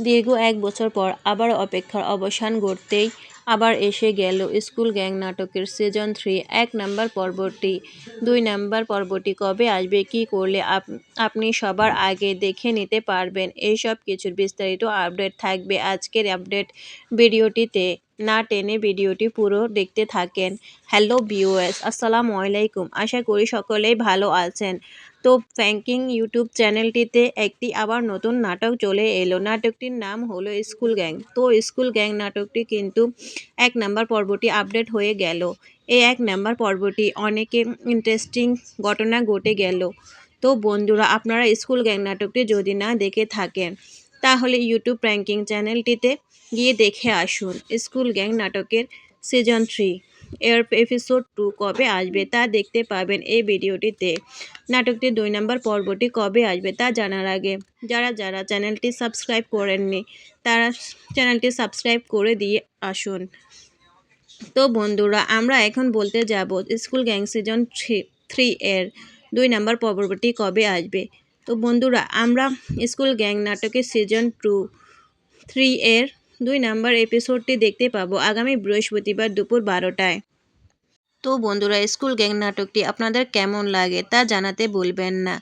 দীর্ঘ এক বছর পর আবার অপেক্ষার অবসান ঘটতেই আবার এসে গেল স্কুল গ্যাং নাটকের সিজন থ্রি এক নাম্বার পর্বটি। দুই নাম্বার পর্বটি কবে আসবে, কী করলে আপ- আপনি সবার আগে দেখে নিতে পারবেন এই সব কিছুর বিস্তারিত আপডেট থাকবে আজকের আপডেট ভিডিওটিতে। না টেনে ভিডিওটি পুরো দেখতে থাকেন। হ্যালো ভিউয়ার্স, আসসালামু আলাইকুম। আশা করি সকলেই ভালো আছেন। তো ফ্যাঙ্কিং ইউটিউব চ্যানেলটিতে একটি আবার নতুন নাটক চলে এলো। নাটকটির নাম হলো স্কুল গ্যাং। তো স্কুল গ্যাং নাটকটি কিন্তু এক নাম্বার পর্বটি আপডেট হয়ে গেল। এই এক নাম্বার পর্বটি অনেকে ইন্টারেস্টিং ঘটনা ঘটে গেল। তো বন্ধুরা, আপনারা স্কুল গ্যাং নাটকটি যদি না দেখে থাকেন, তাহলে ইউটিউব র্যাঙ্কিং চ্যানেলটিতে গিয়ে দেখে আসুন স্কুল গ্যাং নাটকের সিজন থ্রি। এর এপিসোড টু কবে আসবে তা দেখতে পাবেন এই ভিডিওটিতে। নাটকটির দুই নম্বর পর্বটি কবে আসবে তা জানার আগে যারা যারা চ্যানেলটি সাবস্ক্রাইব করেননি তারা চ্যানেলটি সাবস্ক্রাইব করে দিয়ে আসুন। তো বন্ধুরা, আমরা এখন বলতে যাব স্কুল গ্যাং সিজন থ্রি এর দুই নম্বর পর্বটি কবে আসবে। তো বন্ধুরা, আমরা স্কুল গ্যাং নাটকের সিজন টু থ্রি এর দুই নাম্বার এপিসোডটি দেখতে পাবো আগামী বৃহস্পতিবার দুপুর বারোটায়। তো বন্ধুরা, স্কুল গ্যাং নাটকটি আপনাদের কেমন লাগে তা জানাতে ভুলবেন না।